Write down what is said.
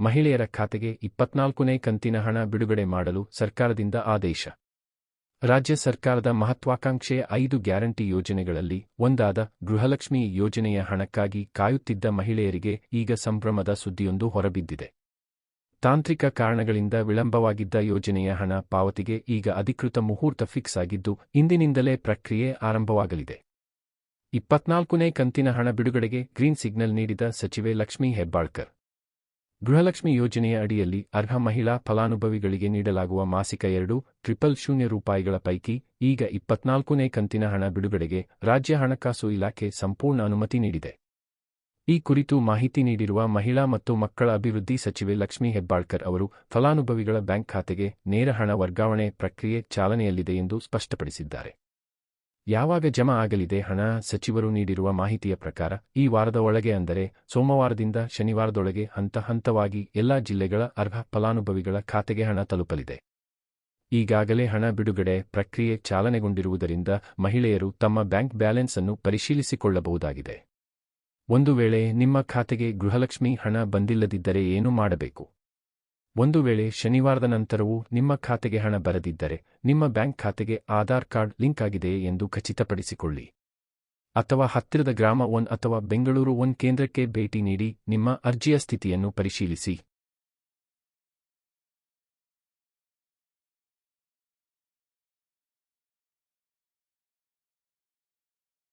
ಮಹಿಳೆಯರ ಖಾತೆಗೆ ಇಪ್ಪತ್ನಾಲ್ಕನೇ ಕಂತಿನ ಹಣ ಬಿಡುಗಡೆ ಮಾಡಲು ಸರ್ಕಾರದಿಂದ ಆದೇಶ. ರಾಜ್ಯ ಸರ್ಕಾರದ ಮಹತ್ವಾಕಾಂಕ್ಷೆಯ ಐದು ಗ್ಯಾರಂಟಿ ಯೋಜನೆಗಳಲ್ಲಿ ಒಂದಾದ ಗೃಹಲಕ್ಷ್ಮಿ ಯೋಜನೆಯ ಹಣಕ್ಕಾಗಿ ಕಾಯುತ್ತಿದ್ದ ಮಹಿಳೆಯರಿಗೆ ಈಗ ಸಂಭ್ರಮದ ಸುದ್ದಿಯೊಂದು ಹೊರಬಿದ್ದಿದೆ. ತಾಂತ್ರಿಕ ಕಾರಣಗಳಿಂದ ವಿಳಂಬವಾಗಿದ್ದ ಯೋಜನೆಯ ಹಣ ಪಾವತಿಗೆ ಈಗ ಅಧಿಕೃತ ಮುಹೂರ್ತ ಫಿಕ್ಸ್ ಆಗಿದ್ದು, ಇಂದಿನಿಂದಲೇ ಪ್ರಕ್ರಿಯೆ ಆರಂಭವಾಗಲಿದೆ. ಇಪ್ಪತ್ನಾಲ್ಕನೇ ಕಂತಿನ ಹಣ ಬಿಡುಗಡೆಗೆ ಗ್ರೀನ್ ಸಿಗ್ನಲ್ ನೀಡಿದ ಸಚಿವೆ ಲಕ್ಷ್ಮೀ ಹೆಬ್ಬಾಳ್ಕರ್. ಗೃಹಲಕ್ಷ್ಮಿ ಯೋಜನೆಯ ಅಡಿಯಲ್ಲಿ ಅರ್ಹ ಮಹಿಳಾ ಫಲಾನುಭವಿಗಳಿಗೆ ನೀಡಲಾಗುವ ಮಾಸಿಕ ಎರಡು ಟ್ರಿಪಲ್ ಶೂನ್ಯ ರೂಪಾಯಿಗಳ ಪೈಕಿ ಈಗ ಇಪ್ಪತ್ನಾಲ್ಕನೇ ಕಂತಿನ ಹಣ ಬಿಡುಗಡೆಗೆ ರಾಜ್ಯ ಹಣಕಾಸು ಇಲಾಖೆ ಸಂಪೂರ್ಣ ಅನುಮತಿ ನೀಡಿದೆ. ಈ ಕುರಿತು ಮಾಹಿತಿ ನೀಡಿರುವ ಮಹಿಳಾ ಮತ್ತು ಮಕ್ಕಳ ಅಭಿವೃದ್ಧಿ ಸಚಿವೆ ಲಕ್ಷ್ಮೀ ಹೆಬ್ಬಾಳ್ಕರ್ ಅವರು, ಫಲಾನುಭವಿಗಳ ಬ್ಯಾಂಕ್ ಖಾತೆಗೆ ನೇರ ಹಣ ವರ್ಗಾವಣೆ ಪ್ರಕ್ರಿಯೆ ಚಾಲನೆಯಲ್ಲಿದೆ ಎಂದು ಸ್ಪಷ್ಟಪಡಿಸಿದ್ದಾರೆ. ಯಾವಾಗ ಜಮಾ ಆಗಲಿದೆ ಹಣ? ಸಚಿವರು ನೀಡಿರುವ ಮಾಹಿತಿಯ ಪ್ರಕಾರ, ಈ ವಾರದ ಒಳಗೆ ಅಂದರೆ ಸೋಮವಾರದಿಂದ ಶನಿವಾರದೊಳಗೆ ಹಂತ ಹಂತವಾಗಿ ಎಲ್ಲಾ ಜಿಲ್ಲೆಗಳ ಅರ್ಹ ಫಲಾನುಭವಿಗಳ ಖಾತೆಗೆ ಹಣ ತಲುಪಲಿದೆ. ಈಗಾಗಲೇ ಹಣ ಬಿಡುಗಡೆ ಪ್ರಕ್ರಿಯೆ ಚಾಲನೆಗೊಂಡಿರುವುದರಿಂದ ಮಹಿಳೆಯರು ತಮ್ಮ ಬ್ಯಾಂಕ್ ಬ್ಯಾಲೆನ್ಸ್ ಅನ್ನು ಪರಿಶೀಲಿಸಿಕೊಳ್ಳಬಹುದಾಗಿದೆ. ಒಂದು ವೇಳೆ ನಿಮ್ಮ ಖಾತೆಗೆ ಗೃಹಲಕ್ಷ್ಮಿ ಹಣ ಬಂದಿಲ್ಲದಿದ್ದರೆ ಏನು ಮಾಡಬೇಕು? ಒಂದು ವೇಳೆ ಶನಿವಾರದ ನಂತರವೂ ನಿಮ್ಮ ಖಾತೆಗೆ ಹಣ ಬರದಿದ್ದರೆ ನಿಮ್ಮ ಬ್ಯಾಂಕ್ ಖಾತೆಗೆ ಆಧಾರ್ ಕಾರ್ಡ್ ಲಿಂಕ್ ಆಗಿದೆಯೇ ಎಂದು ಖಚಿತಪಡಿಸಿಕೊಳ್ಳಿ. ಅಥವಾ ಹತ್ತಿರದ ಗ್ರಾಮ ಒನ್ ಅಥವಾ ಬೆಂಗಳೂರು ಒನ್ ಕೇಂದ್ರಕ್ಕೆ ಭೇಟಿ ನೀಡಿ ನಿಮ್ಮ ಅರ್ಜಿಯ ಸ್ಥಿತಿಯನ್ನು ಪರಿಶೀಲಿಸಿ.